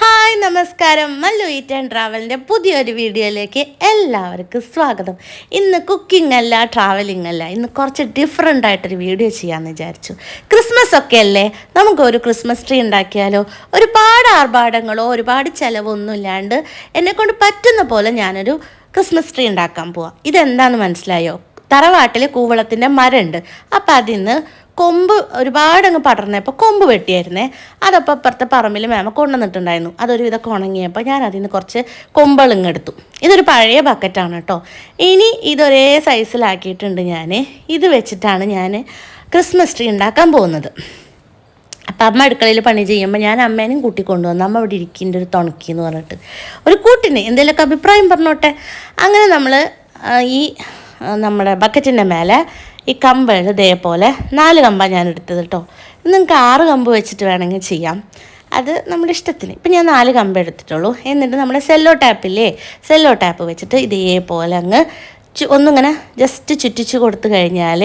Hi നമസ്കാരം. Mallu eat and ട്രാവലിന്റെ പുതിയൊരു വീഡിയോയിലേക്ക് എല്ലാവർക്കും സ്വാഗതം. ഇന്ന് കുക്കിംഗ് അല്ല ട്രാവലിംഗ് അല്ല. ഇന്ന് കുറച്ച് ഡിഫറെന്റ് ആയിട്ടൊരു വീഡിയോ ചെയ്യാമെന്ന് വിചാരിച്ചു. ക്രിസ്മസ് ഒക്കെ അല്ലേ? നമുക്ക് ഒരു ക്രിസ്മസ് ട്രീ ഉണ്ടാക്കിയാലോ? ഒരുപാട് ആർഭാടങ്ങളോ ഒരുപാട് ചിലവൊന്നും ഇല്ലാണ്ട് എന്നെക്കൊണ്ട് പറ്റുന്ന പോലെ ഞാനൊരു ക്രിസ്മസ് ട്രീ ഉണ്ടാക്കാൻ പോവാം. ഇതെന്താണെന്ന് മനസ്സിലായോ? തറവാട്ടിൽ കൂവളത്തിന്റെ മരമുണ്ട് അപ്പം അതിന്ന് കൊമ്പ് ഒരുപാട് അങ്ങ് പടർന്നപ്പോൾ കൊമ്പ് വെട്ടിയായിരുന്നേ. അതപ്പോൾ അപ്പുറത്തെ പറമ്പിൽ മേമ കൊണ്ടുവന്നിട്ടുണ്ടായിരുന്നു. അതൊരു വിധമൊക്കെ ഉണങ്ങിയപ്പോൾ ഞാൻ അതിൽ നിന്ന് കുറച്ച് കൊമ്പളിങ് എടുത്തു. ഇതൊരു പഴയ ബക്കറ്റാണ് കേട്ടോ ഇനി ഇതൊരേ സൈസിലാക്കിയിട്ടുണ്ട് ഞാൻ ഇത് വെച്ചിട്ടാണ് ഞാൻ ക്രിസ്മസ് ട്രീ ഉണ്ടാക്കാൻ പോകുന്നത്. അപ്പം അമ്മ അടുക്കളയിൽ പണി ചെയ്യുമ്പോൾ ഞാൻ അമ്മേനും കൂട്ടി കൊണ്ടുവന്നു. അമ്മ അവിടെ ഇരിക്കേണ്ട ഒരു തുണക്കി എന്ന് പറഞ്ഞിട്ട്. ഒരു കൂട്ടിന് എന്തെങ്കിലുമൊക്കെ അഭിപ്രായം പറഞ്ഞോട്ടെ? അങ്ങനെ നമ്മൾ ഈ നമ്മുടെ ബക്കറ്റിന്റെ മേലെ ഈ കമ്പ് ഇതേപോലെ. നാല് കമ്പാണ് ഞാൻ എടുത്തത് കേട്ടോ നിങ്ങൾക്ക് ആറ് കമ്പ് വെച്ചിട്ട് വേണമെങ്കിൽ ചെയ്യാം. അത് നമ്മുടെ ഇഷ്ടത്തിന്. ഇപ്പം ഞാൻ നാല് കമ്പ് എടുത്തിട്ടുള്ളൂ. എന്നിട്ട് നമ്മുടെ സെല്ലോ ടാപ്പില്ലേ സെല്ലോ ടാപ്പ് വെച്ചിട്ട് ഇതേപോലെ അങ്ങ് ഒന്നിങ്ങനെ ജസ്റ്റ് ചുറ്റിച്ച് കൊടുത്തു കഴിഞ്ഞാൽ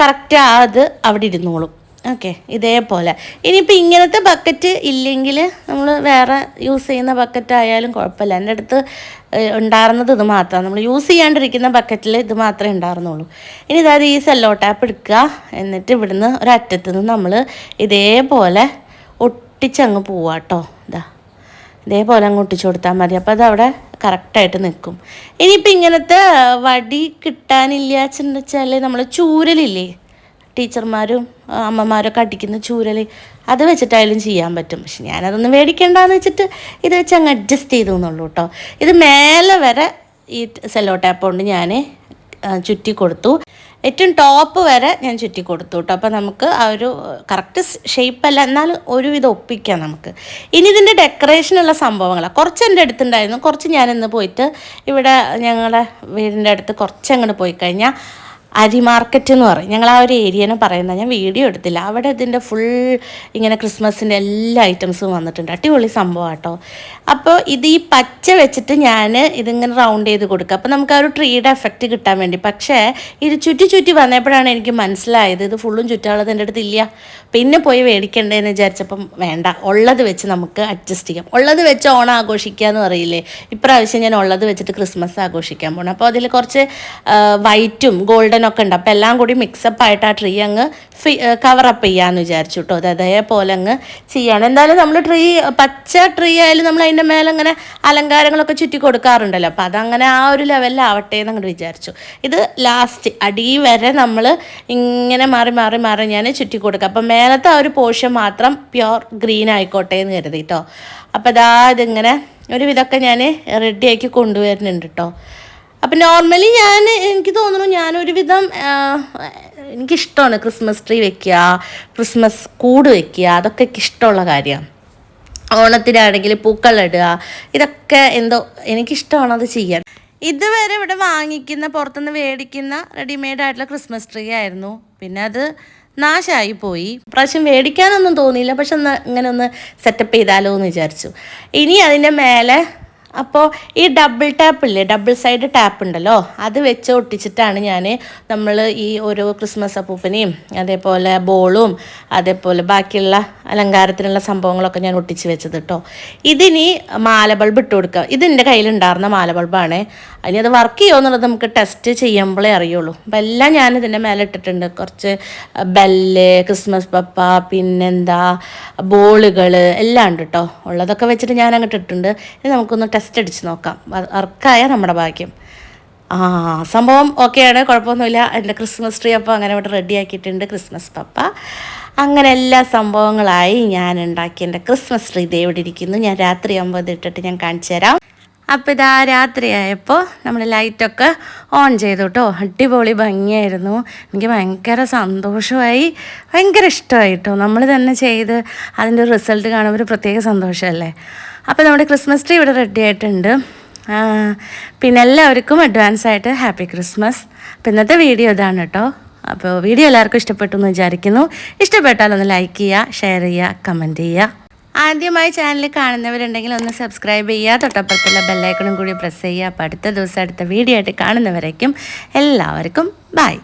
കറക്റ്റ് അത് അവിടെ ഇരുന്നോളും. ഓക്കെ ഇതേപോലെ. ഇനിയിപ്പോൾ ഇങ്ങനത്തെ ബക്കറ്റ് ഇല്ലെങ്കിൽ നമ്മൾ വേറെ യൂസ് ചെയ്യുന്ന ബക്കറ്റ് ആയാലും കുഴപ്പമില്ല. എന്റെ അടുത്ത് ഉണ്ടായിരുന്നത് ഇത് മാത്രമാണ് നമ്മൾ യൂസ് ചെയ്യാണ്ടിരിക്കുന്ന ബക്കറ്റിൽ ഇത് മാത്രമേ ഉണ്ടായിരുന്നുള്ളൂ. ഇനി ഇതായത് ഈ സെല്ലോ ടാപ്പ് എടുക്കുക. എന്നിട്ട് ഇവിടുന്ന് ഒരറ്റത്ത് നിന്ന് നമ്മൾ ഇതേപോലെ ഒട്ടിച്ചങ്ങ് പോവാം കേട്ടോ ഇതാ. ഇതേപോലെ അങ്ങ് ഒട്ടിച്ചു കൊടുത്താൽ മതി. അപ്പോൾ അത് അവിടെ കറക്റ്റായിട്ട് നിൽക്കും. ഇനിയിപ്പോൾ ഇങ്ങനത്തെ വടി കിട്ടാനില്ല വെച്ചാൽ നമ്മൾ ചൂരലില്ലേ? ടീച്ചർമാരും അമ്മമാരൊക്കെ അടിക്കുന്ന ചൂരൽ അത് വെച്ചിട്ടായാലും ചെയ്യാൻ പറ്റും. പക്ഷെ ഞാനതൊന്നും മേടിക്കണ്ടെന്ന് വെച്ചിട്ട് ഇത് വെച്ച് അങ്ങ് അഡ്ജസ്റ്റ് ചെയ്തു എന്നുള്ളൂ കേട്ടോ. ഇത് മേലെ വരെ ഈ സെല്ലോ ടാപ്പ് കൊണ്ട് ഞാൻ ചുറ്റി കൊടുത്തു. ഏറ്റവും ടോപ്പ് വരെ ഞാൻ ചുറ്റി കൊടുത്തു കേട്ടോ. അപ്പോൾ നമുക്ക് ആ ഒരു കറക്റ്റ് ഷേപ്പല്ല എന്നാലും ഒരുവിധം ഒപ്പിക്കാം നമുക്ക്. ഇനി ഇതിന്റെ ഡെക്കറേഷനുള്ള സംഭവങ്ങളാണ് കുറച്ച് എന്റെ അടുത്തുണ്ടായിരുന്നു. കുറച്ച് ഞാനിന്ന് പോയിട്ട് ഇവിടെ ഞങ്ങളുടെ വീടിന്റെ അടുത്ത് കുറച്ച് അങ്ങോട്ട് പോയി കഴിഞ്ഞാൽ അരി മാർക്കറ്റ് എന്ന് പറയും. ഞങ്ങൾ ആ ഒരു ഏരിയനെ പറയുന്നത് ഞാൻ വീഡിയോ എടുത്തില്ല. അവിടെ ഇതിന്റെ ഫുൾ ഇങ്ങനെ ക്രിസ്മസിന്റെ എല്ലാ ഐറ്റംസും വന്നിട്ടുണ്ട്. അടിപൊളി സംഭവം കേട്ടോ അപ്പോൾ ഇത് ഈ പച്ച വെച്ചിട്ട് ഞാൻ ഇതിങ്ങനെ റൗണ്ട് ചെയ്ത് കൊടുക്കുക അപ്പോൾ നമുക്ക് ആ ഒരു ട്രീയുടെ എഫക്റ്റ് കിട്ടാൻ വേണ്ടി. പക്ഷേ ഇത് ചുറ്റി ചുറ്റി വന്നപ്പോഴാണ് എനിക്ക് മനസ്സിലായത്. ഇത് ഫുള്ളും ചുറ്റാളത് എന്റെ അടുത്ത് ഇല്ല. പിന്നെ പോയി മേടിക്കണ്ടേന്ന് വിചാരിച്ചപ്പം വേണ്ട. ഉള്ളത് വെച്ച് നമുക്ക് അഡ്ജസ്റ്റ് ചെയ്യാം. ഉള്ളത് വെച്ച് ഓണം ആഘോഷിക്കുക എന്ന് പറയില്ലേ? ഇപ്രാവശ്യം ഞാൻ ഉള്ളത് വെച്ചിട്ട് ക്രിസ്മസ് ആഘോഷിക്കാൻ പോകണം അപ്പോൾ അതിൽ കുറച്ച് വൈറ്റും ഗോൾഡനും ഒക്കെ ഉണ്ട്. അപ്പോൾ എല്ലാം കൂടി മിക്സപ്പ് ആയിട്ട് ആ ട്രീ അങ്ങ് ഫി കവറപ്പ് ചെയ്യാമെന്ന് വിചാരിച്ചു കേട്ടോ അത് അതേപോലെ അങ്ങ് ചെയ്യാണ്. എന്തായാലും നമ്മൾ ട്രീ പച്ച ട്രീ ആയാലും നമ്മൾ അതിന്റെ മേലെ അങ്ങനെ അലങ്കാരങ്ങളൊക്കെ ചുറ്റി കൊടുക്കാറുണ്ടല്ലോ. അപ്പോൾ അതങ്ങനെ ആ ഒരു ലെവലിലാവട്ടെ എന്ന് അങ്ങോട്ട് വിചാരിച്ചു. ഇത് ലാസ്റ്റ് അടി വരെ നമ്മൾ ഇങ്ങനെ മാറി മാറി മാറി ഞാൻ ചുറ്റി കൊടുക്കുക അപ്പം മേലത്തെ ആ ഒരു പോർഷൻ മാത്രം പ്യുർ ഗ്രീൻ ആയിക്കോട്ടെ എന്ന് കരുതി കേട്ടോ അപ്പോൾ അതാ ഇതിങ്ങനെ ഒരു വിധമൊക്കെ ഞാൻ റെഡിയാക്കി കൊണ്ടുവരുന്നുണ്ട് കേട്ടോ അപ്പം നോർമലി ഞാൻ എനിക്ക് തോന്നുന്നു ഞാനൊരുവിധം എനിക്കിഷ്ടമാണ് ക്രിസ്മസ് ട്രീ വെക്കുക ക്രിസ്മസ് കൂട് വെക്കുക അതൊക്കെ എനിക്ക് ഇഷ്ടമുള്ള കാര്യമാണ് ഓണത്തിനാണെങ്കിൽ പൂക്കളിടുക ഇതൊക്കെ എന്തോ എനിക്കിഷ്ടമാണ് അത് ചെയ്യാൻ. ഇതുവരെ ഇവിടെ വാങ്ങിക്കുന്ന പുറത്തുനിന്ന് മേടിക്കുന്ന റെഡിമെയ്ഡ് ആയിട്ടുള്ള ക്രിസ്മസ് ട്രീ ആയിരുന്നു. പിന്നെ അത് നാശമായി പോയി. പ്രാവശ്യം മേടിക്കാനൊന്നും തോന്നിയില്ല പക്ഷെ ഒന്ന് ഇങ്ങനെ ഒന്ന് സെറ്റപ്പ് ചെയ്താലോ എന്ന് വിചാരിച്ചു. ഇനി അതിന്റെ മേലെ അപ്പോൾ ഈ ഡബിൾ ടാപ്പ് ഇല്ലേ ഡബിൾ സൈഡ് ടാപ്പ് ഉണ്ടല്ലോ അത് വെച്ച് ഒട്ടിച്ചിട്ടാണ് ഞാൻ നമ്മൾ ഈ ഓരോ ക്രിസ്മസ് അപ്പൂപ്പനെയും അതേപോലെ ബോളും അതേപോലെ ബാക്കിയുള്ള അലങ്കാരത്തിനുള്ള സംഭവങ്ങളൊക്കെ ഞാൻ ഒട്ടിച്ച് വെച്ചത് കേട്ടോ ഇതിനി മാല ബൾബ് ഇട്ട് കൊടുക്കുക ഇത് എന്റെ കയ്യിലുണ്ടായിരുന്ന മാല ബൾബാണ്. ഇനി അത് വർക്ക് ചെയ്യുമോ എന്നുള്ളത് നമുക്ക് ടെസ്റ്റ് ചെയ്യുമ്പോഴേ അറിയുള്ളൂ. അപ്പം എല്ലാം ഞാൻ ഇതിന്റെ മേലെ ഇട്ടിട്ടുണ്ട്. കുറച്ച് ബെല്ല് ക്രിസ്മസ് പപ്പ പിന്നെന്താ ബോളുകൾ എല്ലാം ഉണ്ട് കേട്ടോ ഉള്ളതൊക്കെ വെച്ചിട്ട് ഞാൻ അങ്ങോട്ട് ഇട്ടിട്ടുണ്ട്. ഇനി നമുക്കൊന്ന് ടെസ്റ്റ് അടിച്ച് നോക്കാം. വർക്കായ നമ്മുടെ ഭാഗ്യം. ആ സംഭവം ഓക്കെയാണ് കുഴപ്പമൊന്നുമില്ല എന്റെ ക്രിസ്മസ് ട്രീ അപ്പോൾ അങ്ങനെ ഇവിടെ റെഡി ആക്കിയിട്ടുണ്ട് ക്രിസ്മസ് പപ്പ. അങ്ങനെ എല്ലാ സംഭവങ്ങളായി ഞാൻ ഉണ്ടാക്കിയ എന്റെ ക്രിസ്മസ് ട്രീ ദേ ഇവിടെ ഇരിക്കുന്നു. ഞാൻ രാത്രി ഒമ്പത് ഇത് ഇട്ടിട്ട് ഞാൻ കാണിച്ചു തരാം. അപ്പോൾ ഇതാ രാത്രിയായപ്പോൾ നമ്മൾ ലൈറ്റൊക്കെ ഓൺ ചെയ്തു കേട്ടോ അടിപൊളി ഭംഗിയായിരുന്നു. എനിക്ക് ഭയങ്കര സന്തോഷമായി. ഭയങ്കര ഇഷ്ടമായി കേട്ടോ നമ്മൾ തന്നെ ചെയ്ത് അതിന്റെ റിസൾട്ട് കാണുമ്പോൾ ഒരു പ്രത്യേക സന്തോഷമല്ലേ? അപ്പോൾ നമ്മുടെ ക്രിസ്മസ് ട്രീ ഇവിടെ റെഡി ആയിട്ടുണ്ട്. പിന്നെ എല്ലാവർക്കും അഡ്വാൻസ് ആയിട്ട് ഹാപ്പി ക്രിസ്മസ് അപ്പോൾ ഇന്നത്തെ വീഡിയോ ഇതാണ് കേട്ടോ അപ്പോൾ വീഡിയോ എല്ലാവർക്കും ഇഷ്ടപ്പെട്ടു എന്ന് വിചാരിക്കുന്നു. ഇഷ്ടപ്പെട്ടാൽ ഒന്ന് ലൈക്ക് ചെയ്യുക ഷെയർ ചെയ്യുക കമന്റ് ചെയ്യുക. ആദ്യമായി ചാനൽ കാണുന്നവരുണ്ടെങ്കിൽ ഒന്ന് സബ്സ്ക്രൈബ് ചെയ്യുക. തൊട്ടപ്പുറത്തുള്ള ബെല്ലൈക്കണും കൂടി പ്രസ് ചെയ്യുക. അപ്പോൾ അടുത്ത ദിവസം അടുത്ത വീഡിയോ ആയിട്ട് കാണുന്നവരേക്കും എല്ലാവർക്കും ബൈ